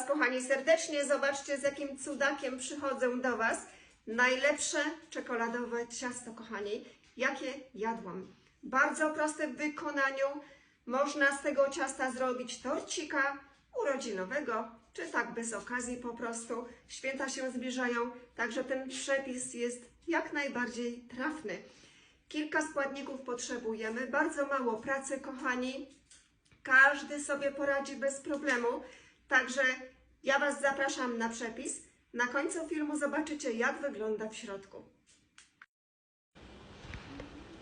Was, kochani, serdecznie. Zobaczcie, z jakim cudakiem przychodzę do Was. Najlepsze czekoladowe ciasto, kochani, jakie jadłam. Bardzo proste w wykonaniu. Można z tego ciasta zrobić torcika urodzinowego, czy tak bez okazji po prostu. Święta się zbliżają, także ten przepis jest jak najbardziej trafny. Kilka składników potrzebujemy, bardzo mało pracy, kochani. Każdy sobie poradzi bez problemu. Także ja Was zapraszam na przepis. Na końcu filmu zobaczycie, jak wygląda w środku.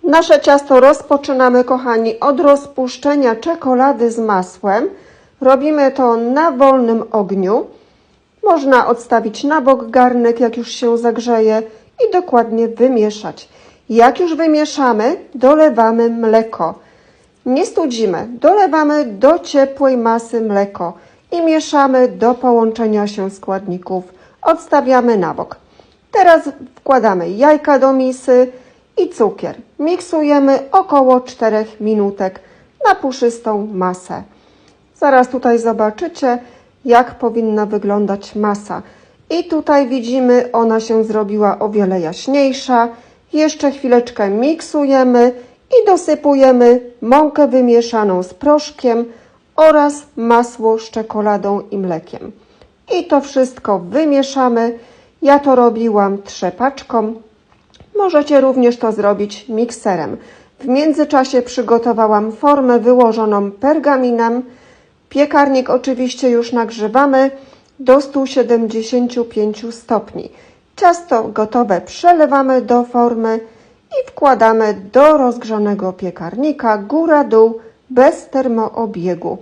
Nasze ciasto rozpoczynamy, kochani, od rozpuszczenia czekolady z masłem. Robimy to na wolnym ogniu. Można odstawić na bok garnek, jak już się zagrzeje i dokładnie wymieszać. Jak już wymieszamy, dolewamy mleko. Nie studzimy, dolewamy do ciepłej masy mleko i mieszamy do połączenia się składników. Odstawiamy na bok. Teraz wkładamy jajka do misy i cukier. Miksujemy około 4 minutek na puszystą masę. Zaraz tutaj zobaczycie, jak powinna wyglądać masa. I tutaj widzimy, ona się zrobiła o wiele jaśniejsza. Jeszcze chwileczkę miksujemy i dosypujemy mąkę wymieszaną z proszkiem oraz masło z czekoladą i mlekiem. I to wszystko wymieszamy. Ja to robiłam trzepaczką. Możecie również to zrobić mikserem. W międzyczasie przygotowałam formę wyłożoną pergaminem. Piekarnik oczywiście już nagrzewamy do 175 stopni. Ciasto gotowe przelewamy do formy i wkładamy do rozgrzanego piekarnika góra-dół bez termoobiegu.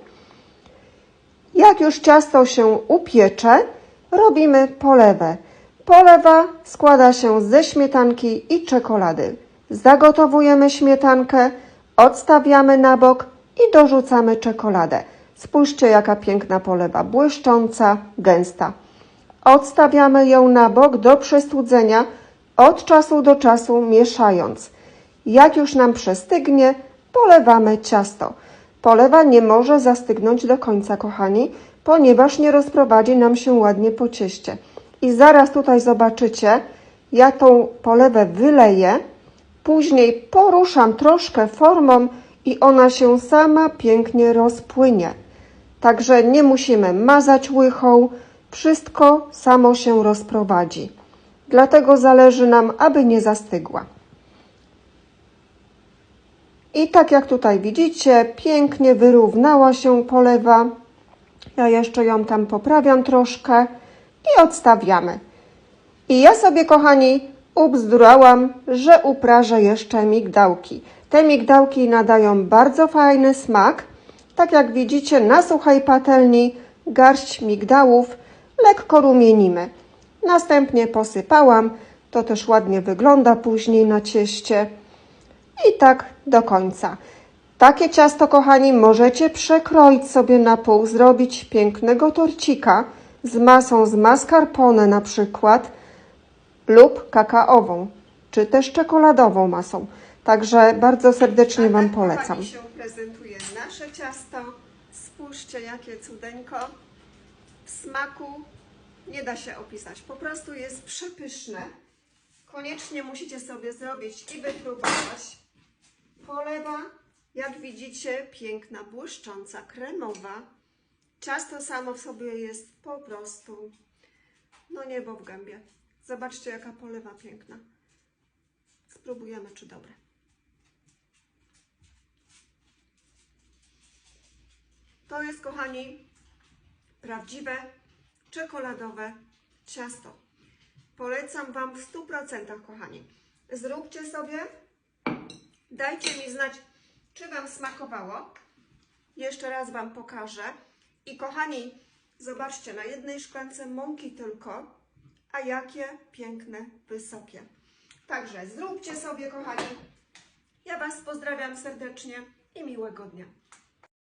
Jak już ciasto się upiecze, robimy polewę. Polewa składa się ze śmietanki i czekolady. Zagotowujemy śmietankę, odstawiamy na bok i dorzucamy czekoladę. Spójrzcie, jaka piękna polewa, błyszcząca, gęsta. Odstawiamy ją na bok do przestudzenia, od czasu do czasu mieszając. Jak już nam przestygnie, polewamy ciasto. Polewa nie może zastygnąć do końca, kochani, ponieważ nie rozprowadzi nam się ładnie po cieście. I zaraz tutaj zobaczycie, ja tą polewę wyleję, później poruszam troszkę formą i ona się sama pięknie rozpłynie. Także nie musimy mazać łychą, wszystko samo się rozprowadzi. Dlatego zależy nam, aby nie zastygła. I tak jak tutaj widzicie, pięknie wyrównała się polewa. Ja jeszcze ją tam poprawiam troszkę i odstawiamy. I ja sobie, kochani, ubzdurałam, że uprażę jeszcze migdałki. Te migdałki nadają bardzo fajny smak. Tak jak widzicie, na suchej patelni garść migdałów lekko rumienimy. Następnie posypałam, to też ładnie wygląda później na cieście. I tak do końca. Takie ciasto, kochani, możecie przekroić sobie na pół, zrobić pięknego torcika z masą z mascarpone na przykład lub kakaową, czy też czekoladową masą. Także bardzo serdecznie Wam tak, polecam. się prezentuje nasze ciasto. Spójrzcie, jakie cudeńko. W smaku nie da się opisać. Po prostu jest przepyszne. Koniecznie musicie sobie zrobić i wypróbować. Polewa, jak widzicie, piękna, błyszcząca, kremowa. Ciasto samo w sobie jest po prostu, no niebo w gębie. Zobaczcie, jaka polewa piękna. Spróbujemy, czy dobre. To jest, kochani, prawdziwe czekoladowe ciasto. Polecam Wam w 100%, kochani. Zróbcie sobie, dajcie mi znać, czy Wam smakowało. Jeszcze raz Wam pokażę. I kochani, zobaczcie, na jednej szklance mąki tylko, a jakie piękne, wysokie. Także zróbcie sobie, kochani. Ja Was pozdrawiam serdecznie i miłego dnia.